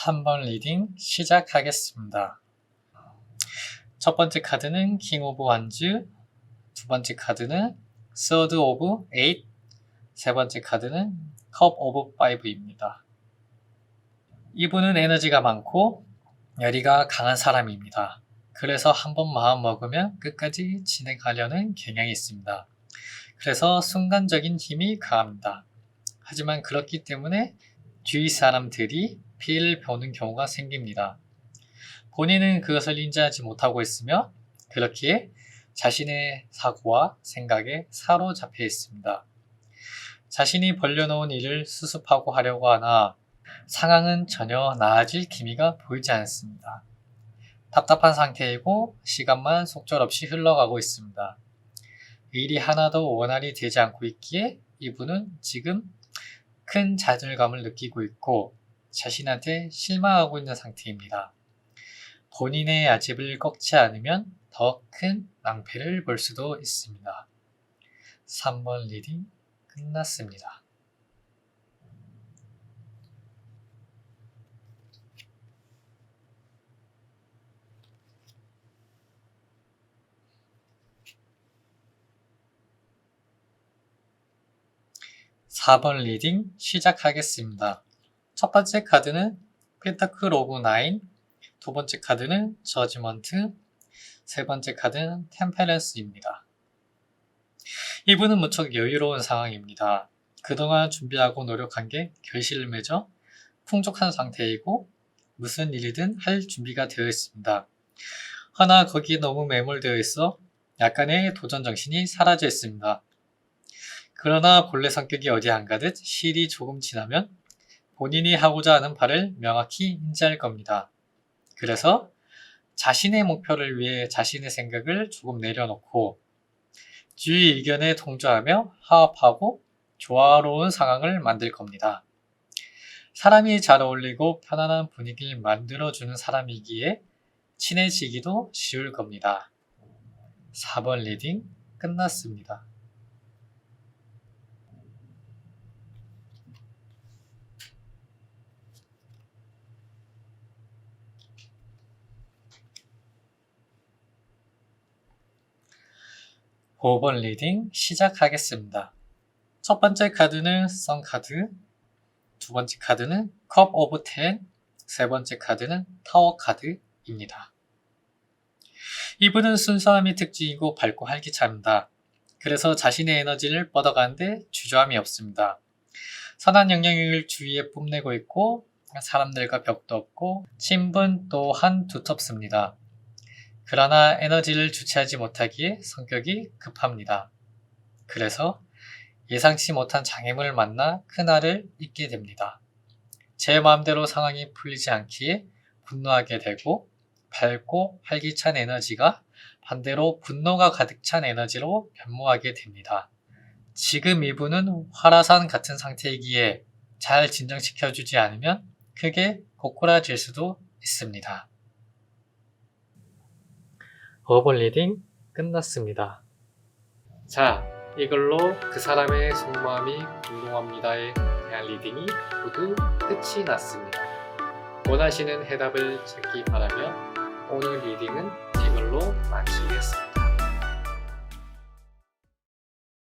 3번 리딩 시작하겠습니다. 첫 번째 카드는 킹 오브 완즈, 두 번째 카드는 서드 오브 에잇, 세 번째 카드는 컵 오브 파이브입니다. 이분은 에너지가 많고 열의가 강한 사람입니다. 그래서 한번 마음 먹으면 끝까지 진행하려는 경향이 있습니다. 그래서 순간적인 힘이 강합니다. 하지만 그렇기 때문에 주위 사람들이 피해를 보는 경우가 생깁니다. 본인은 그것을 인지하지 못하고 있으며 그렇기에 자신의 사고와 생각에 사로잡혀 있습니다. 자신이 벌려놓은 일을 수습하고 하려고 하나 상황은 전혀 나아질 기미가 보이지 않습니다. 답답한 상태이고 시간만 속절없이 흘러가고 있습니다. 일이 하나도 원활히 되지 않고 있기에 이분은 지금 큰 좌절감을 느끼고 있고 자신한테 실망하고 있는 상태입니다. 본인의 아집을 꺾지 않으면 더 큰 낭패를 볼 수도 있습니다. 3번 리딩 끝났습니다. (4번) 리딩 시작하겠습니다. 첫 번째 카드는 펜타클 오브 나인, 두 번째 카드는 저지먼트, 세 번째 카드는 템페런스입니다. 이분은 무척 여유로운 상황입니다. 그동안 준비하고 노력한 게 결실을 맺어 풍족한 상태이고 무슨 일이든 할 준비가 되어 있습니다. 허나 거기에 너무 매몰되어 있어 약간의 도전 정신이 사라져 있습니다. 그러나 본래 성격이 어디 안 가듯 실이 조금 지나면 본인이 하고자 하는 바를 명확히 인지할 겁니다. 그래서 자신의 목표를 위해 자신의 생각을 조금 내려놓고 주위 의견에 동조하며 화합하고 조화로운 상황을 만들 겁니다. 사람이 잘 어울리고 편안한 분위기를 만들어주는 사람이기에 친해지기도 쉬울 겁니다. 4번 리딩 끝났습니다. 오번 리딩 시작하겠습니다. 첫 번째 카드는 선 카드, 두 번째 카드는 컵 오브 텐, 세 번째 카드는 타워 카드입니다. 이분은 순수함이 특징이고 밝고 활기차입니다. 그래서 자신의 에너지를 뻗어가는데 주저함이 없습니다. 선한 영향력을 주위에 뽐내고 있고 사람들과 벽도 없고 친분 또한 두텁습니다. 그러나 에너지를 주체하지 못하기에 성격이 급합니다. 그래서 예상치 못한 장애물을 만나 큰알을 잊게 됩니다. 제 마음대로 상황이 풀리지 않기에 분노하게 되고 밝고 활기찬 에너지가 반대로 분노가 가득 찬 에너지로 변모하게 됩니다. 지금 이분은 화라산 같은 상태이기에 잘 진정시켜주지 않으면 크게 고꾸라질 수도 있습니다. 버블 리딩 끝났습니다. 자, 이걸로 그 사람의 속마음이 궁금합니다에 대한 리딩이 모두 끝이 났습니다. 원하시는 해답을 찾기 바라며 오늘 리딩은 이걸로 마치겠습니다.